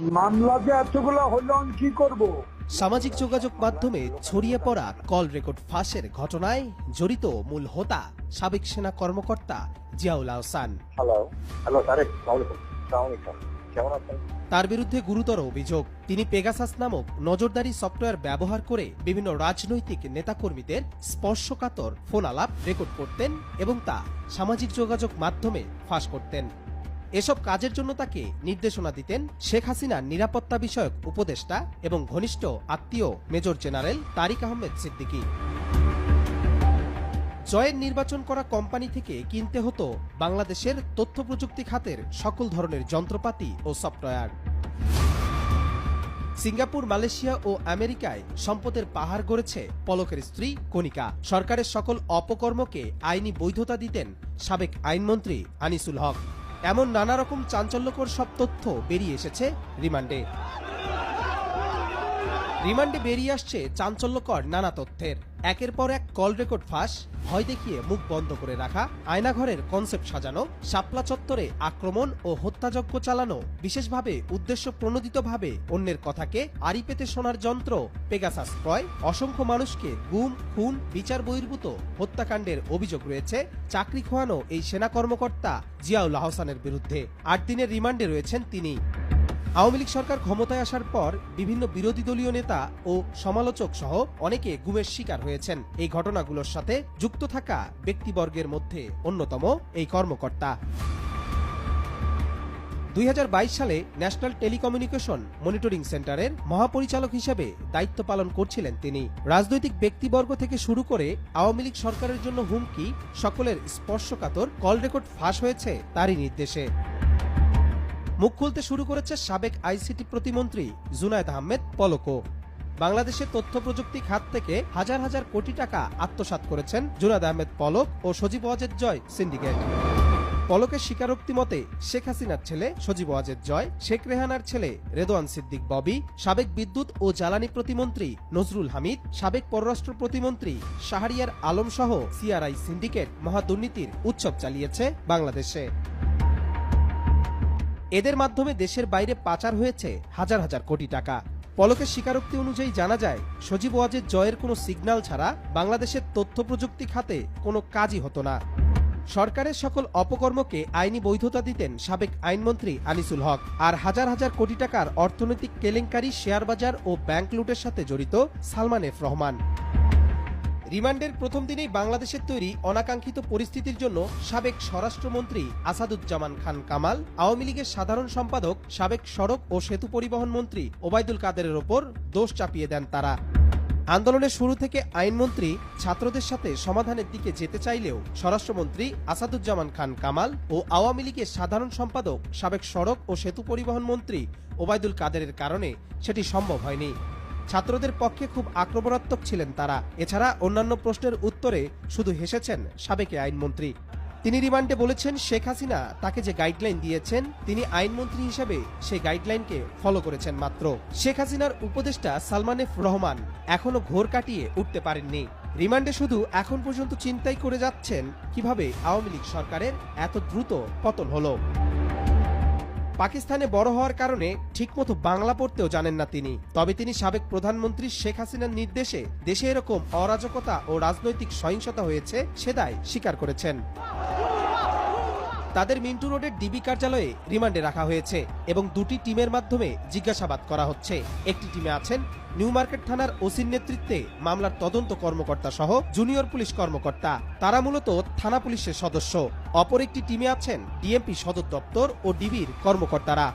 মামলা যে এতগুলো হলো আমি কি করব? সামাজিক যোগাযোগ মাধ্যমে ছড়িয়ে পড়া কল রেকর্ড ফাঁসের ঘটনায় জড়িত মূল হোতা সাবেক সেনা কর্মকর্তা জিয়াউল আহসান। হ্যালো হ্যালো তারেক সালামালাইকুম সালামালাইকুম কেমন আছেন? তার বিরুদ্ধে গুরুতর অভিযোগ। তিনি পেগাসাস নামক নজরদারি সফটওয়্যার ব্যবহার করে বিভিন্ন রাজনৈতিক নেতাকর্মীদের স্পর্শকাতর ফোন আলাপ রেকর্ড করতেন এবং তা সামাজিক যোগাযোগ মাধ্যমে ফাঁস করতেন। এসব কাজের জন্য তাকে নির্দেশনা দিতেন শেখ হাসিনার নিরাপত্তা বিষয়ক উপদেষ্টা এবং ঘনিষ্ঠ আত্মীয় মেজর জেনারেল তারিক আহমেদ সিদ্দিকী। জয়ের নির্বাচন করা কোম্পানি থেকে কিনতে হতো বাংলাদেশের তথ্য প্রযুক্তি খাতের সকল ধরনের যন্ত্রপাতি ও সফটওয়্যার। সিঙ্গাপুর, মালয়েশিয়া ও আমেরিকায় সম্পদের পাহাড় গড়েছে পলকের স্ত্রী কণিকা। সরকারের সকল অপকর্মকে আইনি বৈধতা দিতেন সাবেক আইনমন্ত্রী আনিসুল হক। এমন নানা রকম চাঞ্চল্যকর সব তথ্য বেরিয়ে এসেছে রিমান্ডে। রিমান্ডে বেরিয়ে আসছে চাঞ্চল্যকর নানা তথ্যের। একের পর এক কল রেকর্ড ফাঁস, ভয় দেখিয়ে মুখ বন্ধ করে রাখা, আয়নাঘরের কনসেপ্ট সাজানো, শাপলা চত্বরে আক্রমণ ও হত্যাযজ্ঞ চালানো, বিশেষভাবে উদ্দেশ্য প্রণোদিতভাবে অন্যের কথাকে আড়ি পেতে শোনার যন্ত্র পেগাসাস ক্রয়, অসংখ্য মানুষকে গুম, খুন, বিচার বহির্ভূত হত্যাকাণ্ডের অভিযোগ রয়েছে, চাকরি খোয়ানো এই সেনা কর্মকর্তা জিয়াউল আহসানের বিরুদ্ধে। আট দিনের রিমান্ডে রয়েছেন তিনি। আওয়ামী লীগ সরকার ক্ষমতায় আসার পর বিভিন্ন বিরোধী দলীয় নেতা ও সমালোচক সহ অনেকে গুমের শিকার হয়েছেন। এই ঘটনাগুলোর সাথে যুক্ত থাকা ব্যক্তিবর্গের মধ্যে অন্যতম এই কর্মকর্তা। দুই হাজার বাইশ সালে ন্যাশনাল টেলিকমিউনিকেশন মনিটরিং সেন্টারের মহাপরিচালক হিসেবে দায়িত্ব পালন করছিলেন তিনি। রাজনৈতিক ব্যক্তিবর্গ থেকে শুরু করে আওয়ামী লীগ সরকারের জন্য হুমকি, সকলের স্পর্শকাতর কল রেকর্ড ফাঁস হয়েছে তারই নির্দেশে। মুখ খুলতে শুরু করেছে সাবেক আইসিটি প্রতিমন্ত্রী জুনায়দ আহমেদ পলকো। বাংলাদেশের তথ্য প্রযুক্তি খাত থেকে হাজার হাজার কোটি টাকা আত্মসাৎ করেছেন জুনায়দ আহমেদ পলক ও সজীব ওয়াজেদ জয় সিন্ডিকেট। পলকের স্বীকারোক্তি মতে, শেখ হাসিনার ছেলে সজীব ওয়াজেদ জয়, শেখ রেহানার ছেলে রেদোয়ান সিদ্দিক ববি, সাবেক বিদ্যুৎ ও জ্বালানি প্রতিমন্ত্রী নজরুল হামিদ, সাবেক পররাষ্ট্র প্রতিমন্ত্রী শাহরিয়ার আলম সহ সিআরআই সিন্ডিকেট মহাদুর্নীতির উৎসব চালিয়েছে বাংলাদেশে। এদের মাধ্যমে দেশের বাইরে পাচার হয়েছে হাজার হাজার কোটি টাকা। পলকের স্বীকারোক্তি অনুযায়ী জানা যায়, সজীব ওয়াজের জয়ের কোনো সিগন্যাল ছাড়া বাংলাদেশের তথ্য প্রযুক্তি খাতে কোনো কাজই হতো না। সরকারের সকল অপকর্মকে আইনি বৈধতা দিতেন সাবেক আইনমন্ত্রী আনিসুল হক আর হাজার হাজার কোটি টাকার অর্থনৈতিক কেলেঙ্কারি শেয়ার বাজার ও ব্যাংক লুটের সাথে জড়িত সালমান এফ রহমান। রিমান্ডের প্রথম দিনেই বাংলাদেশের তৈরি অনাকাঙ্ক্ষিত পরিস্থিতির জন্য সাবেক স্বরাষ্ট্রমন্ত্রী আসাদুজ্জামান খান কামাল, আওয়ামী লীগের সাধারণ সম্পাদক সাবেক সড়ক ও সেতু পরিবহন মন্ত্রী ওবায়দুল কাদেরের ওপর দোষ চাপিয়ে দেন তারা। আন্দোলনের শুরু থেকে আইনমন্ত্রী ছাত্রদের সাথে সমাধানের দিকে যেতে চাইলেও স্বরাষ্ট্রমন্ত্রী আসাদুজ্জামান খান কামাল ও আওয়ামী লীগের সাধারণ সম্পাদক সাবেক সড়ক ও সেতু পরিবহন মন্ত্রী ওবায়দুল কাদেরের কারণে সেটি সম্ভব হয়নি। ছাত্রদের পক্ষে খুব আক্রমণাত্মক ছিলেন তারা। এছাড়া অন্যান্য প্রশ্নের উত্তরে শুধু হেসেছেন সাবেক আইনমন্ত্রী। তিনি রিমান্ডে বলেছেন, শেখ হাসিনা তাকে যে গাইডলাইন দিয়েছেন, তিনি আইনমন্ত্রী হিসেবে সেই গাইডলাইনকে ফলো করেছেন মাত্র। শেখ হাসিনার উপদেষ্টা সালমান এফ রহমান এখনও ঘোর কাটিয়ে উঠতে পারেননি। রিমান্ডে শুধু এখন পর্যন্ত চিন্তাই করে যাচ্ছেন কীভাবে আওয়ামী লীগ সরকারের এত দ্রুত পতন হলো। পাকিস্তানে বড় হওয়ার কারণে ঠিকমতো বাংলা পড়তেও জানেন না তিনি। তবে তিনি সাবেক প্রধানমন্ত্রী শেখ হাসিনার নির্দেশে দেশে এরকম অরাজকতা ও রাজনৈতিক সহিংসতা হয়েছে সেদায় স্বীকার করেছেন। তাদের মিন্টু রোডের ডিবি কার্যালয়ে রিমান্ডে রাখা হয়েছে এবং দুটি টিমের মাধ্যমে জিজ্ঞাসাবাদ করা হচ্ছে। একটি টিমে আছেন নিউ মার্কেট থানার ওসির নেতৃত্বে মামলার তদন্ত কর্মকর্তা সহ জুনিয়র পুলিশ কর্মকর্তা। তারা মূলত থানা পুলিশের সদস্য। অপর একটি টিমে আছেন ডিএমপি সদর দপ্তর ও ডিবির কর্মকর্তারা।